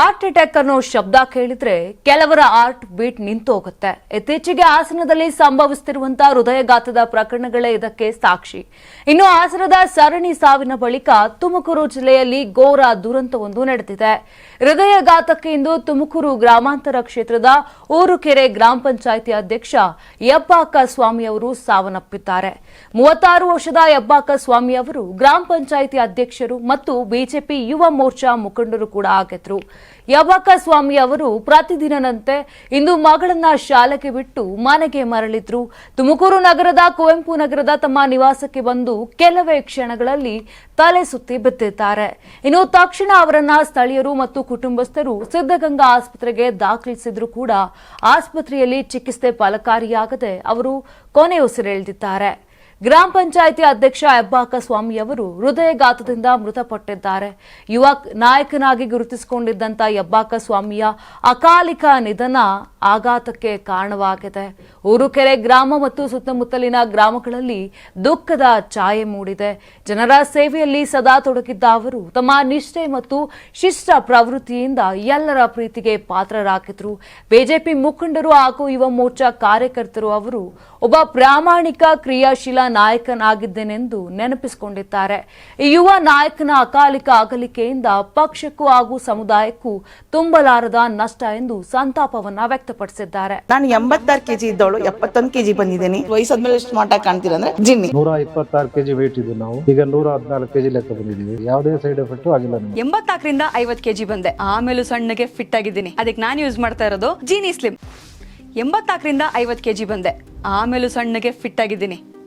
Art attack ಅನ್ನೋ ಶಬ್ದ ಕೇಳಿದ್ರೆ ಕೆಲವರ ಆರ್ಟ್ ಬೀಟ್ ನಿಂತೋಗುತ್ತೆ. ಇತ್ತೀಚೆಗೆ ಹಾಸನದಲ್ಲಿ ಸಂಭವಿಸುತ್ತಿರುವಂತಹ ಹೃದಯಘಾತದ ಪ್ರಕರಣಗಳೇ ಇದಕ್ಕೆ ಸಾಕ್ಷಿ. ಇನ್ನು ಹಾಸನದ ಸರಣಿ ಸಾವಿನ ಬಳಿಕ ತುಮಕೂರು ಜಿಲ್ಲೆಯಲ್ಲಿ ಘೋರ ದುರಂತವೊಂದು ನಡೆದಿದೆ. ಹೃದಯಘಾತಕ್ಕೆ ಇಂದು ತುಮಕೂರು ಗ್ರಾಮಾಂತರ ಕ್ಷೇತ್ರದ ಊರುಕೆರೆ ಗ್ರಾಮ ಪಂಚಾಯಿತಿ ಅಧ್ಯಕ್ಷ ಯಬ್ಬಾಕ ಸ್ವಾಮಿ ಅವರು ಸಾವನ್ನಪ್ಪಿದ್ದಾರೆ. ಮೂವತ್ತಾರು ವರ್ಷದ ಯಬ್ಬಾಕ ಸ್ವಾಮಿ ಅವರು ಗ್ರಾಮ ಪಂಚಾಯಿತಿ ಅಧ್ಯಕ್ಷರು ಮತ್ತು ಬಿಜೆಪಿ ಯುವ ಮೋರ್ಚಾ ಮುಖಂಡರು ಕೂಡ ಆಗಿದ್ರು. ಯಬ್ಬಾಕ ಸ್ವಾಮಿ ಅವರು ಪ್ರತಿದಿನದಂತೆ ಇಂದು ಮಗಳನ್ನ ಶಾಲೆಗೆ ಬಿಟ್ಟು ಮನೆಗೆ ಮರಳಿದ್ರು. ತುಮಕೂರು ನಗರದ, ಕುವೆಂಪು ನಗರದ ತಮ್ಮ ನಿವಾಸಕ್ಕೆ ಬಂದು ಕೆಲವೇ ಕ್ಷಣಗಳಲ್ಲಿ ತಲೆ ಸುತ್ತಿ ಬಿದ್ದಿದ್ದಾರೆ. ಇನ್ನು ತಕ್ಷಣ ಅವರನ್ನ ಸ್ಥಳೀಯರು ಮತ್ತು ಕುಟುಂಬಸ್ಥರು ಸಿದ್ಧಗಂಗಾ ಆಸ್ಪತ್ರೆಗೆ ದಾಖಲಿಸಿದ್ರು ಕೂಡ ಆಸ್ಪತ್ರೆಯಲ್ಲಿ ಚಿಕಿತ್ಸೆ ಫಲಕಾರಿಯಾಗದೆ ಅವರು ಕೊನೆ ಉಸಿರೆಳೆದಿದ್ದಾರೆ ಗ್ರಾಮ ಪಂಚಾಯಿತಿ ಅಧ್ಯಕ್ಷ ಹೆಬ್ಬಾಕ ಸ್ವಾಮಿ ಅವರು ಹೃದಯಘಾತದಿಂದ ಮೃತಪಟ್ಟಿದ್ದಾರೆ. ಯುವ ನಾಯಕನಾಗಿ ಗುರುತಿಸಿಕೊಂಡಿದ್ದಂತ ಹೆಬ್ಬಾಕ ಸ್ವಾಮಿಯ ಅಕಾಲಿಕ ನಿಧನ ಆಘಾತಕ್ಕೆ ಕಾರಣವಾಗಿದೆ. ಊರುಕೆರೆ ಗ್ರಾಮ ಮತ್ತು ಸುತ್ತಮುತ್ತಲಿನ ಗ್ರಾಮಗಳಲ್ಲಿ ದುಃಖದ ಛಾಯೆ ಮೂಡಿದೆ. ಜನರ ಸೇವೆಯಲ್ಲಿ ಸದಾ ತೊಡಗಿದ್ದ ಅವರು ತಮ್ಮ ನಿಷ್ಠೆ ಮತ್ತು ಶಿಷ್ಟ ಪ್ರವೃತ್ತಿಯಿಂದ ಎಲ್ಲರ ಪ್ರೀತಿಗೆ ಪಾತ್ರರಾಗಿದ್ರು ಬಿಜೆಪಿ ಮುಖಂಡರು ಹಾಗೂ ಯುವ ಮೋರ್ಚಾ ಕಾರ್ಯಕರ್ತರು ಅವರು ಒಬ್ಬ ಪ್ರಾಮಾಣಿಕ ಕ್ರಿಯಾಶೀಲ ನಾಯಕನಾಗಿದ್ದೇನೆಂದು ನೆನಪಿಸಿಕೊಂಡಿದ್ದಾರೆ. ಈ ಯುವ ನಾಯಕನ ಅಕಾಲಿಕ ಅಗಲಿಕೆಯಿಂದ ಪಕ್ಷಕ್ಕೂ ಹಾಗೂ ಸಮುದಾಯಕ್ಕೂ ತುಂಬಲಾರದ ನಷ್ಟ ಎಂದು ಸಂತಾಪವನ್ನ ವ್ಯಕ್ತಪಡಿಸಿದ್ದಾರೆ. ನಾನು ಎಂಬತ್ತಾರು ಕೆಜಿ ಇದ್ದವಳು ಎಪ್ಪತ್ತೊಂದು ಕೆಜಿ ಬಂದಿದ್ದೀನಿ. ವಯಸ್ಸಾದ್ಮೇಲೆ ಸ್ಮಾರ್ಟ್ ಆಗಿ ಕಾಣ್ತೀರ ಅಂದ್ರೆ ಜಿನ್ನಿ. ನೂರ ಇಪ್ಪತ್ತಾರು ಕೆಜಿ ವೇಟ್ ಇದ್ದು ನಾವು. ಈಗ ನೂರ ಹದಿನಾಲ್ಕು ಕೆಜಿ ಲೆಕ್ಕ ಬಂದಿದ್ದೀವಿ. ಯಾವುದೇ ಸೈಡ್ ಎಫೆಕ್ಟ್ ಆಗಿಲ್ಲ ಎಂಬತ್ನಾಲ್ಕರಿಂದ ಐವತ್ತು ಕೆಜಿ ಬಂದೆ. ಆಮೇಲೂ ಸಣ್ಣಗೆ ಫಿಟ್ ಆಗಿದ್ದೀನಿ. ಅದಕ್ಕೆ ನಾನು ಯೂಸ್ ಮಾಡ್ತಾ ಇರೋದು ಜೀನಿ ಸ್ಲಿಮ್ ಎಂಬತ್ನಾಲ್ಕರಿಂದ ಐವತ್ತು ಕೆಜಿ ಬಂದೆ. ಆಮೇಲೂ ಸಣ್ಣಗೆ ಫಿಟ್ ಆಗಿದ್ದೀನಿ.